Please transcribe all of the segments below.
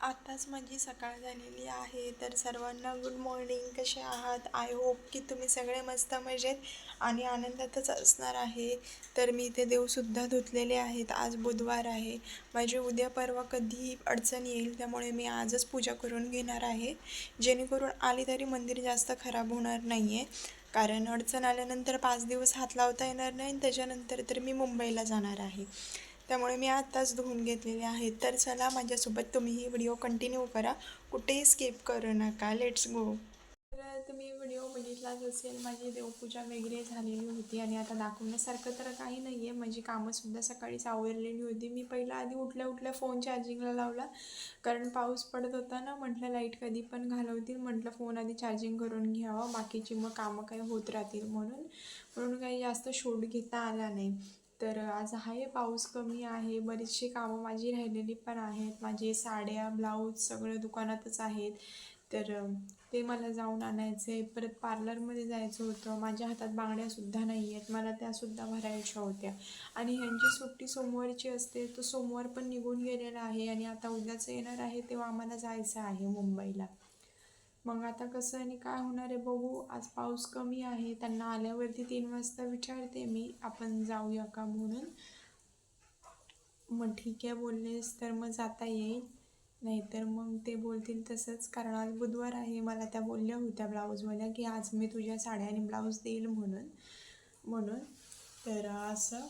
आत्ताच माझी सकाळ झालेली आहे. तर सर्वांना गुड मॉर्निंग कसे आहात? आय होप की तुम्ही सगळे मस्त मजेत आणि आनंदातच असणार आहे. तर मी इथे देवसुद्धा धुतलेले आहेत. आज बुधवार आहे. माझी उद्या परवा कधीही अडचण येईल त्यामुळे मी आजच पूजा करून घेणार आहे. जेणेकरून आली तरी मंदिर जास्त खराब होणार नाही आहे कारण अडचण आल्यानंतर पाच दिवस हात लावता येणार नाही आणि त्याच्यानंतर तर मी मुंबईला जाणार आहे. त्यामुळे मी आत्ताच धुवून घेतलेले आहेत. तर चला माझ्यासोबत तुम्ही ही व्हिडिओ कंटिन्यू करा. कुठेही स्किप करू नका. लेट्स गो तर तुम्ही व्हिडिओ बघितलाच असेल माझी देवपूजा वगैरे झालेली होती आणि आता दाखवण्यासारखं तर काही नाही आहे माझी कामंसुद्धा सकाळीच आवरलेली होती. मी पहिला आधी उठल्या उठल्या फोन चार्जिंगला लावला. कारण पाऊस पडत होता ना म्हटलं लाइट कधी पण घालवतील. म्हटलं फोन आधी चार्जिंग करून घ्यावं. बाकीची मग कामं काही होत राहतील म्हणून. म्हणून काही जास्त शूट घेता आला नाही. तर आज आहे पाऊस कमी आहे बरीचशी कामं माझी राहिलेली पण आहेत. माझे साड्या ब्लाऊज सगळं दुकानातच आहेत. तर ते मला जाऊन आणायचे परत पार्लरमध्ये जायचं होतं. माझ्या हातात बांगड्यासुद्धा नाही आहेत मला त्यासुद्धा भरायच्या होत्या. आणि ह्यांची सुट्टी सोमवारची असते तो सोमवार पण निघून गेलेला आहे आणि आता उद्याचं येणार आहे तेव्हा आम्हाला जायचं आहे मुंबईला. मग आता कसं आणि काय होणार आहे बघू. आज पाऊस कमी आहे. त्यांना आल्यावरती तीन वाजता विचारते मी आपण जाऊया का म्हणून? मग ठीक आहे बोललेस तर मग जाता येईल. नाहीतर मग ते बोलतील तसंच. कारण आज बुधवार आहे. मला त्या बोलल्या होत्या ब्लाऊजवाल्या की आज मी तुझ्या साड्या आणि ब्लाऊज देईल म्हणून. म्हणून तर असं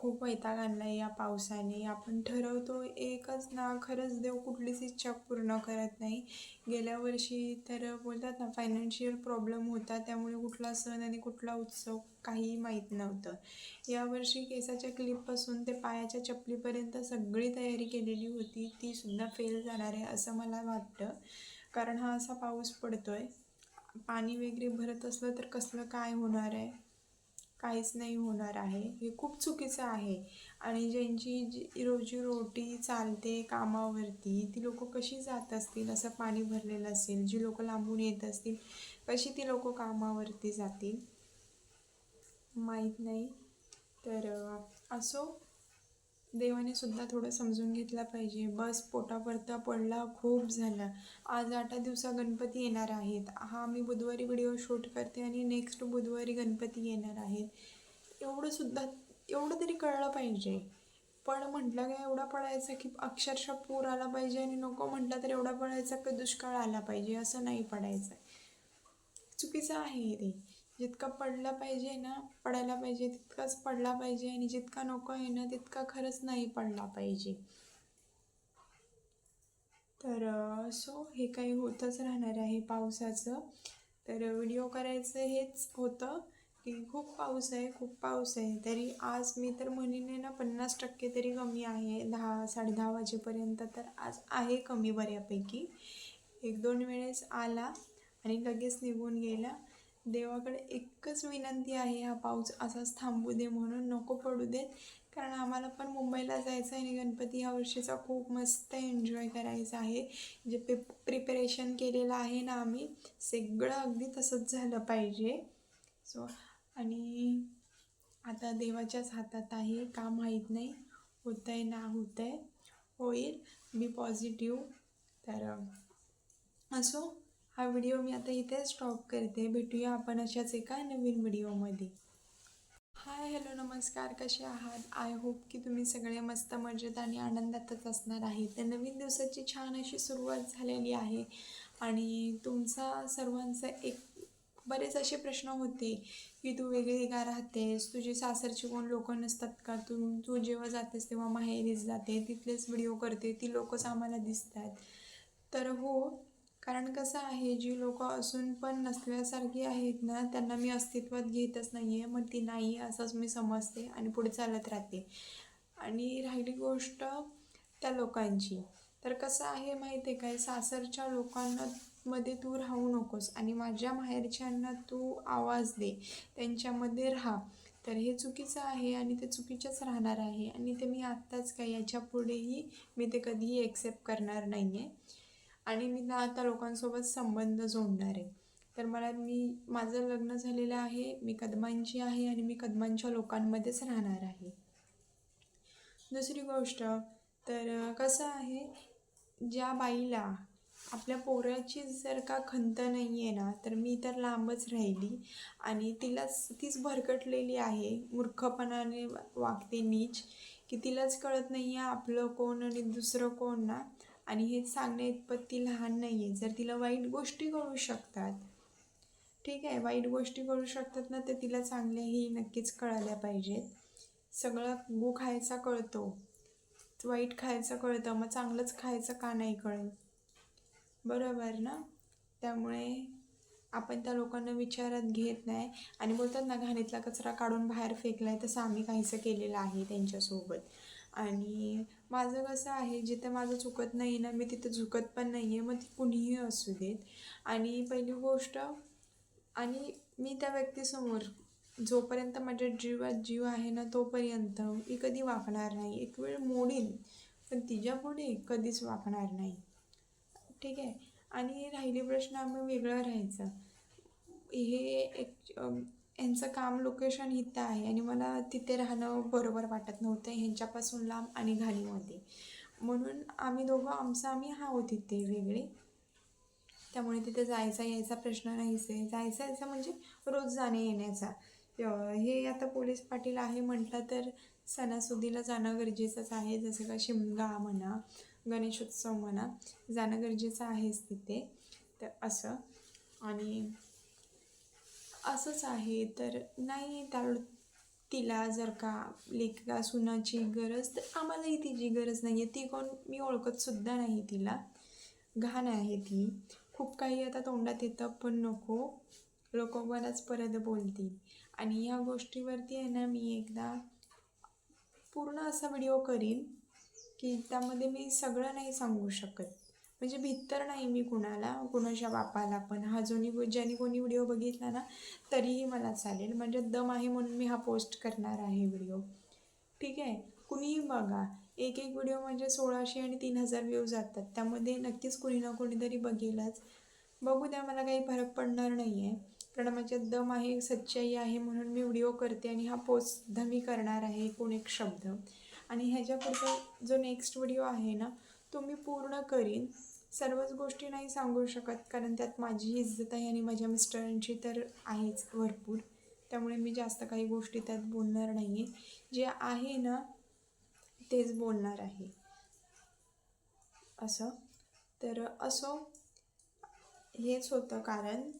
खूप वैताग आणला या पावसाने. आपण ठरवतो एकच ना खरंच देव कुठलीच इच्छा पूर्ण करत नाही. गेल्या वर्षी तर बोलतात ना फायनान्शियल प्रॉब्लेम होता त्यामुळे कुठला सण आणि कुठला उत्सव काही माहीत नव्हतं. यावर्षी केसाच्या क्लिपपासून ते पायाच्या चपलीपर्यंत सगळी तयारी केलेली होती ती सुद्धा फेल जाणार आहे असं मला वाटतं. कारण हा असा पाऊस पडतो आहे पाणी वगैरे भरत असलं तर कसलं काय होणार आहे? काहीच नाही होणार आहे. हे खूप चुकीचं आहे. आणि ज्यांची जी रोजीरोटी चालते कामावरती ती लोक कशी जात असतील? असं पाणी भरलेलं असेल जी लोक लांबून येत असतील कशी ती लोक कामावरती जातील? माहीत नाही. तर असो. देवाने सुद्धा थोडं समजून घेतलं पाहिजे. बस पोटापरता पडला खूप झाला. आज आठ दिवसा गणपती येणार आहेत. हा मी बुधवारी व्हिडिओ शूट करते आणि नेक्स्ट बुधवारी गणपती येणार आहेत. एवढं सुद्धा एवढं तरी कळलं पाहिजे. पण म्हटलं काय एवढा पडायचा की अक्षरशः पूर आला पाहिजे आणि नको म्हटलं तर एवढा पडायचा की दुष्काळ आला पाहिजे असं नाही पडायचं. चुकीचं आहे ते जितका पडला पाहिजे ना पडायला पाहिजे तितकाच पडला पाहिजे आणि जितका नको आहे ना तितका खरंच नाही पडला पाहिजे. तर सो हे काही होतच राहणार आहे पावसाचं. तर व्हिडिओ करायचं हेच होतं की खूप पाऊस आहे खूप पाऊस आहे. तरी आज मी तर म्हणीने ना पन्नास टक्के तरी कमी आहे. दहा साडेदहा वाजेपर्यंत तर आज आहे कमी बऱ्यापैकी. एक दोन वेळेस आला आणि लगेच निघून गेला. देवाकडे एकच विनंती आहे हा पाऊस असाच थांबू दे म्हणून नको पडू देत. कारण आम्हाला पण मुंबईला जायचं आहे आणि गणपती ह्या वर्षीचा खूप मस्त एन्जॉय करायचा आहे. जे पे प्रिपरेशन केलेलं आहे ना आम्ही सगळं अगदी तसंच झालं पाहिजे. सो आणि आता देवाच्याच हातात आहे का माहीत नाही होत आहे ना होतं आहे होईल बी पॉझिटिव्ह तर असो. हा व्हिडिओ मी आता इथे स्टॉप करते. भेटूया आपण अशाच एका नवीन व्हिडिओमध्ये. हाय हॅलो नमस्कार. कसे आहात? आय होप की तुम्ही सगळे मस्त मजेत आणि आनंदातच असणार आहे. तर नवीन दिवसाची छान अशी सुरुवात झालेली आहे आणि तुमचा सर्वांचा एक बरेच असे प्रश्न होते की तू वेगळी का राहतेस? तुझी सासरची कोण लोक नसतात का? तू तू जेव्हा जातेस तेव्हा माहेरीच जाते. तिथलेच व्हिडिओ करते. ती लोकच आम्हाला दिसतात. तर हो कारण कसं आहे जी लोक असून पण नसल्यासारखी आहेत ना त्यांना मी अस्तित्वात घेतच नाही आहे मग ती नाही असंच मी समजते आणि पुढे चालत राहते. आणि राहिली गोष्ट त्या लोकांची. तर कसं आहे माहिती आहे काय? सासरच्या लोकांना मध्ये तू राहू नकोस आणि माझ्या माहेरच्यांना तू आवाज दे. त्यांच्यामध्ये राहा. तर हे चुकीचं आहे आणि ते चुकीचंच राहणार आहे. आणि ते मी आत्ताच काय याच्या पुढेही मी ते कधीही एक्सेप्ट करणार नाही आहे आणि मी ना आता लोकांसोबत संबंध जोडणार आहे. तर मला मी माझं लग्न झालेलं आहे मी कदमांची आहे आणि मी कदमांच्या लोकांमध्येच राहणार आहे. दुसरी गोष्ट तर कसं आहे ज्या बाईला आपल्या पोराची जर का खंत नाही आहे ना तर मी तर लांबच राहिली आणि तिलाच तीच भरकटलेली आहे मूर्खपणाने वागते नीच की तिलाच कळत नाही आहे आपलं कोण आणि दुसरं कोण ना. आणि हे सांगण्या इतपत ती लहान नाही आहे जर तिला वाईट गोष्टी कळू शकतात ठीक आहे वाईट गोष्टी कळू शकतात ना तर तिला चांगल्याही नक्कीच कळाल्या पाहिजेत. सगळं गू खायचा कळतो वाईट खायचं कळतं मग चांगलंच खायचं का नाही कळत बरोबर ना? त्यामुळे आपण त्या लोकांना विचारात घेत नाही. आणि बोलतात ना घाणीतला कचरा काढून बाहेर फेकला आहे तसं आम्ही काहीसं केलेलं आहे त्यांच्यासोबत. आणि माझं कसं आहे जिथे माझं चुकत नाही ना मी तिथं झुकत पण नाही आहे मग ती कुणीही असू देत. आणि पहिली गोष्ट आणि मी त्या व्यक्तीसमोर जोपर्यंत माझ्या जीवात जीव आहे ना तोपर्यंत मी कधी वाकणार नाही. एक वेळ मोडीन पण तिच्या पुढे कधीच वाकणार नाही. ठीक आहे? आणि राहिली प्रश्न आम्ही वेगळं राहायचं. हे एक यांचं काम लोकेशन इथं आहे आणि मला तिथे राहणं बरोबर वाटत नव्हतं. ह्यांच्यापासून लांब आणि घाणीमध्ये म्हणून आम्ही दोघं आमचं आम्ही आहोत तिथे वेगळे. त्यामुळे तिथे जायचा यायचा प्रश्न नाहीच आहे जायचा यायचा म्हणजे रोज जाणे येण्याचा. हे आता पोलीस पाटील आहे म्हटलं तर सणासुदीला जाणं गरजेचंच आहे. जसं का शिमगा म्हणा गणेशोत्सव म्हणा जाणं गरजेचं आहेच तिथे. तर असं. आणि असंच आहे. तर नाही त्या तिला जर का लेखिका सुनाची गरज तर आम्हालाही तिची गरज नाही आहे ती कोण? मी ओळखतसुद्धा नाही तिला. घाण आहे ती. खूप काही आता तोंडात येतं पण नको. लोक मलाच परत बोलतील. आणि ह्या गोष्टीवरती आहे ना मी एकदा पूर्ण असा व्हिडिओ करीन की त्यामध्ये मी सगळं नाही सांगू शकत. म्हणजे भित्तर नाही मी कुणाला कुणाच्या बापाला पण. हा जोनी ज्याने कोणी व्हिडिओ बघितला ना तरीही मला चालेल. म्हणजे दम आहे म्हणून मी हा पोस्ट करणार आहे व्हिडिओ. ठीक आहे? कुणीही बघा. एक एक व्हिडिओ म्हणजे सोळाशे आणि तीन हजार व्ह्यू जातात. त्यामध्ये नक्कीच कुणी ना कोणीतरी बघेलच. बघू द्या मला काही फरक पडणार नाही आहे कारण माझ्यात म्हणजे दम आहे सच्चाई आहे म्हणून मी व्हिडिओ करते आणि हा पोस्ट सुद्धा मी करणार आहे कोण एक शब्द. आणि ह्याच्या पुढचा जो नेक्स्ट व्हिडिओ आहे ना तो मी पूर्ण करीन. सर्वच गोष्टी नाही सांगू शकत कारण त्यात माझी इज्जत आहे आणि माझ्या मिस्टरांची तर आहेच भरपूर. त्यामुळे मी जास्त काही गोष्टी त्यात बोलणार नाही आहे जे आहे ना तेच बोलणार आहे. असं. तर असो हेच होतं कारण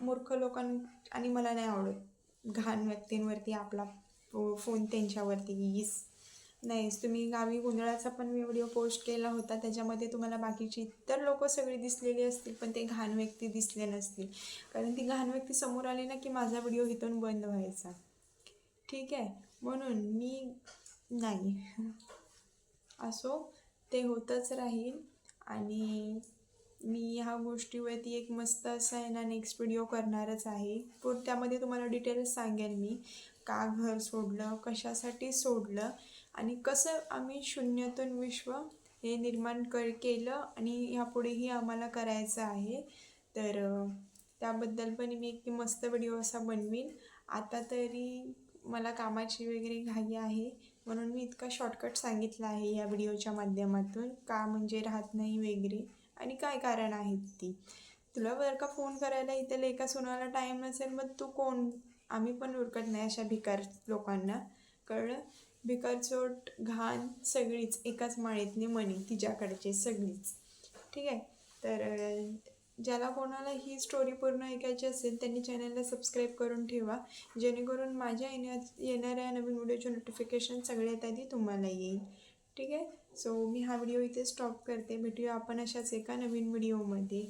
मूर्ख लोकां आणि मला नाही आवडत घाण व्यक्तींवरती आपला फो- फोन त्यांच्यावरती ईस नाहीच. तुम्ही गावी गोंधळाचा पण मी व्हिडिओ पोस्ट केला होता. त्याच्यामध्ये तुम्हाला बाकीची इतर लोक सगळी दिसलेली असतील पण ते घाण व्यक्ती दिसले नसतील. कारण ती घाण व्यक्ती समोर आली ना की माझा व्हिडिओ इथून बंद व्हायचा. ठीक आहे? म्हणून मी नाही. असो ते होतच राहील. आणि मी ह्या गोष्टीवरती एक मस्त असा आहे ना नेक्स्ट व्हिडिओ करणारच आहे. पण त्यामध्ये तुम्हाला डिटेल्स सांगेन मी. का घर सोडलं कशासाठी सोडलं आणि कसं आम्ही शून्यातून विश्व हे निर्माण कर केलं आणि ह्यापुढेही आम्हाला करायचं आहे. तर त्याबद्दल पण मी एक मस्त व्हिडिओ असा बनवीन. आता तरी मला कामाची वगैरे घाई आहे म्हणून मी इतका शॉर्टकट सांगितला आहे या व्हिडिओच्या माध्यमातून. का म्हणजे राहत नाही वगैरे आणि काय कारण आहेत ती? तुला बरं का फोन करायला इथे एका सुनाला टाईम नसेल मग तू कोण? आम्ही पण उरकत नाही अशा भिकार लोकांना. कळलं? भिकारचोट घाण सगळीच. एकाच माळेतली मणी तिच्याकडचे सगळीच. ठीक आहे? तर ज्याला कोणाला ही स्टोरी पूर्ण ऐकायची असेल त्यांनी चॅनलला सबस्क्राईब करून ठेवा. जेणेकरून माझ्या येण्यात येणाऱ्या नवीन व्हिडिओचे नोटिफिकेशन सगळ्यात आधी तुम्हाला येईल. ठीक आहे? सो मी हा व्हिडिओ इथे स्टॉप करते. भेटूया आपण अशाच एका नवीन व्हिडिओमध्ये